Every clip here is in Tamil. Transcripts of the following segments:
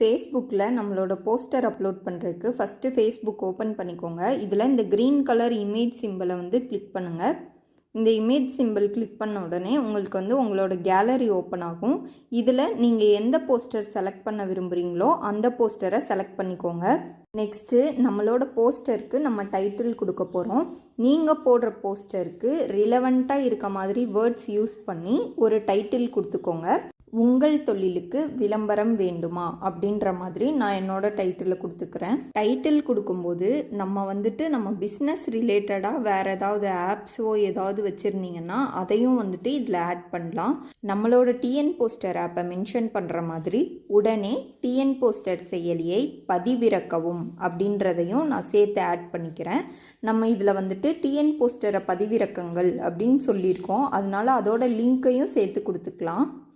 ஃபேஸ்புக்கில் நம்மளோட போஸ்டர் அப்லோட் பண்ணுறதுக்கு ஃபஸ்ட்டு ஃபேஸ்புக் ஓப்பன் பண்ணிக்கோங்க. இதில் இந்த க்ரீன் கலர் இமேஜ் சிம்பிளை வந்து கிளிக் பண்ணுங்கள் இந்த இமேஜ் சிம்பிள் கிளிக் பண்ண உடனே உங்களுக்கு வந்து உங்களோட கேலரி ஓப்பன் ஆகும். இதில் நீங்கள் எந்த போஸ்டர் செலக்ட் பண்ண விரும்புகிறீங்களோ அந்த போஸ்டரை செலக்ட் பண்ணிக்கோங்க. நெக்ஸ்ட்டு நம்மளோட போஸ்டருக்கு நம்ம டைட்டில் கொடுக்க போகிறோம் நீங்கள் போடுற போஸ்டருக்கு ரிலவெண்ட்டாக இருக்க மாதிரி வேர்ட்ஸ் யூஸ் பண்ணி ஒரு டைட்டில் கொடுத்துக்கோங்க. உங்கள் தொழிலுக்கு விளம்பரம் வேண்டுமா? அப்படின்ற மாதிரி நான் என்னோட டைட்டிலை கொடுத்துக்கிறேன். டைட்டில் கொடுக்கும்போது நம்ம வந்துட்டு நம்ம பிஸ்னஸ் ரிலேட்டடாக வேறு ஏதாவது ஆப்ஸோ ஏதாவது வச்சுருந்தீங்கன்னா அதையும் வந்துட்டு இதில் ஆட் பண்ணலாம். நம்மளோட டிஎன் போஸ்டர் ஆப்பை மென்ஷன் பண்ணுற மாதிரி உடனே டிஎன் போஸ்டர் செயலியை பதிவிறக்கவும் அப்படின்றதையும் நான் சேர்த்து ஆட் பண்ணிக்கிறேன். நம்ம இதில் வந்துட்டு டிஎன் போஸ்டரை பதிவிறக்கங்கள் அப்படின்னு சொல்லியிருக்கோம். அதனால அதோட லிங்க்கையும் சேர்த்து கொடுத்துக்கலாம்.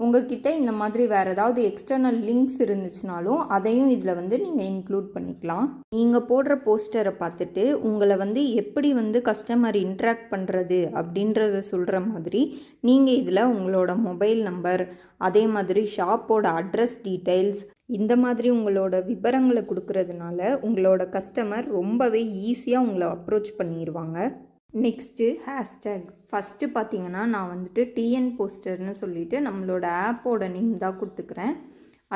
உங்ககிட்ட இந்த மாதிரி வேறு ஏதாவது எக்ஸ்டர்னல் லிங்க்ஸ் இருந்துச்சுனாலும் அதையும் இதில் வந்து நீங்கள் இன்க்ளூட் பண்ணிக்கலாம். நீங்கள் போடுற போஸ்டரை பார்த்துட்டு உங்களை வந்து எப்படி வந்து கஸ்டமர் இன்ட்ராக்ட் பண்ணுறது அப்படின்றத சொல்கிற மாதிரி நீங்கள் இதில் உங்களோட மொபைல் நம்பர் அதே மாதிரி ஷாப்போட அட்ரஸ் டீட்டெயில்ஸ் இந்த மாதிரி உங்களோட விவரங்களை கொடுக்கறதுனால உங்களோட கஸ்டமர் ரொம்பவே ஈஸியாக உங்களை அப்ரோச் பண்ணிடுவாங்க நெக்ஸ்ட்டு ஹேஷ்டேக் ஃபஸ்ட்டு பார்த்தீங்கன்னா நான் வந்துட்டு டிஎன் போஸ்டர்னு சொல்லிட்டு நம்மளோட ஆப்போட நேம் தான் கொடுத்துக்கிறேன்.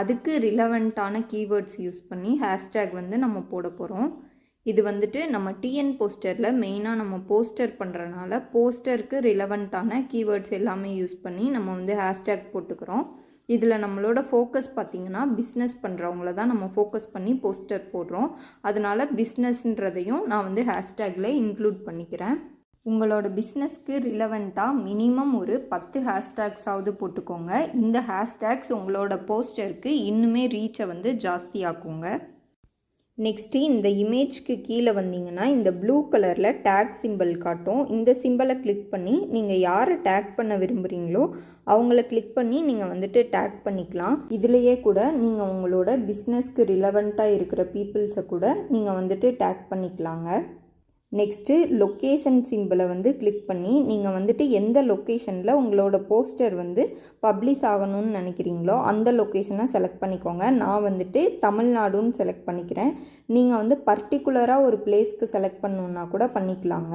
அதுக்கு ரிலவெண்ட்டான கீவேர்ட்ஸ் யூஸ் பண்ணி ஹேஷ்டேக் வந்து நம்ம போட போகிறோம் இது வந்துட்டு நம்ம டிஎன் போஸ்டரில் மெயினாக நம்ம போஸ்டர் பண்ணுறனால போஸ்டருக்கு ரிலவெண்ட்டான கீவேர்ட்ஸ் எல்லாமே யூஸ் பண்ணி நம்ம வந்து ஹேஷ்டேக் போட்டுக்கிறோம். இதில் நம்மளோட ஃபோக்கஸ் பார்த்திங்கன்னா பிஸ்னஸ் பண்ணுறவங்கள தான் நம்ம ஃபோக்கஸ் பண்ணி போஸ்டர் போடுறோம். அதனால் பிஸ்னஸ்ன்றதையும் நான் வந்து ஹேஷ்டேக்கில் இன்க்ளூட் பண்ணிக்கிறேன். உங்களோட பிஸ்னஸ்க்கு ரிலவெண்ட்டாக மினிமம் ஒரு பத்து ஹேஷ்டேக்ஸாவது போட்டுக்கோங்க. இந்த ஹேஷ்டேக்ஸ் உங்களோட போஸ்டருக்கு இன்னுமே ரீச்சை வந்து ஜாஸ்தியாக்குங்க. நெக்ஸ்ட்டு இந்த இமேஜ்க்கு கீழே வந்தீங்கன்னா இந்த ப்ளூ கலரில் டேக் சிம்பிள் காட்டும். இந்த சிம்பிளை கிளிக் பண்ணி நீங்கள் யாரை டேக் பண்ண விரும்புகிறீங்களோ அவங்கள கிளிக் பண்ணி நீங்கள் வந்துட்டு டேக் பண்ணிக்கலாம். இதுலேயே கூட நீங்கள் உங்களோட பிஸ்னஸ்க்கு ரிலவெண்ட்டாக இருக்கிற பீப்புள்ஸை கூட நீங்கள் வந்துட்டு டேக் பண்ணிக்கலாங்க. நெக்ஸ்ட்டு லொக்கேஷன் சிம்பிளை வந்து கிளிக் பண்ணி நீங்கள் வந்துட்டு எந்த லொக்கேஷனில் உங்களோட போஸ்டர் வந்து பப்ளிஷ் ஆகணும்னு நினைக்கிறீங்களோ அந்த லொக்கேஷனை செலக்ட் பண்ணிக்கோங்க. நான் வந்துட்டு தமிழ்நாடுன்னு செலக்ட் பண்ணிக்கிறேன். நீங்கள் வந்து பர்டிகுலராக ஒரு பிளேஸ்க்கு செலக்ட் பண்ணணுன்னா கூட பண்ணிக்கலாங்க.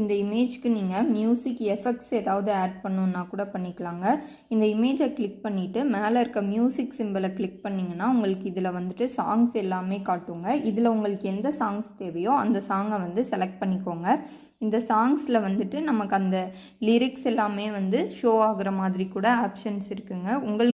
இந்த இமேஜ்க்கு நீங்கள் மியூசிக் எஃபெக்ட்ஸ் ஏதாவது ஆட் பண்ணணுன்னா கூட பண்ணிக்கலாங்க. இந்த இமேஜை கிளிக் பண்ணிவிட்டு மேலே இருக்க மியூசிக் சிம்பிளை கிளிக் பண்ணிங்கன்னா உங்களுக்கு இதில் வந்துட்டு சாங்ஸ் எல்லாமே காட்டுங்க. இதில் உங்களுக்கு எந்த சாங்ஸ் தேவையோ அந்த சாங்கை வந்து செலக்ட் பண்ணிக்கோங்க. இந்த சாங்ஸில் வந்துட்டு நமக்கு அந்த லிரிக்ஸ் எல்லாமே வந்து ஷோ ஆகுற மாதிரி கூட ஆப்ஷன்ஸ் இருக்குங்க. உங்கள்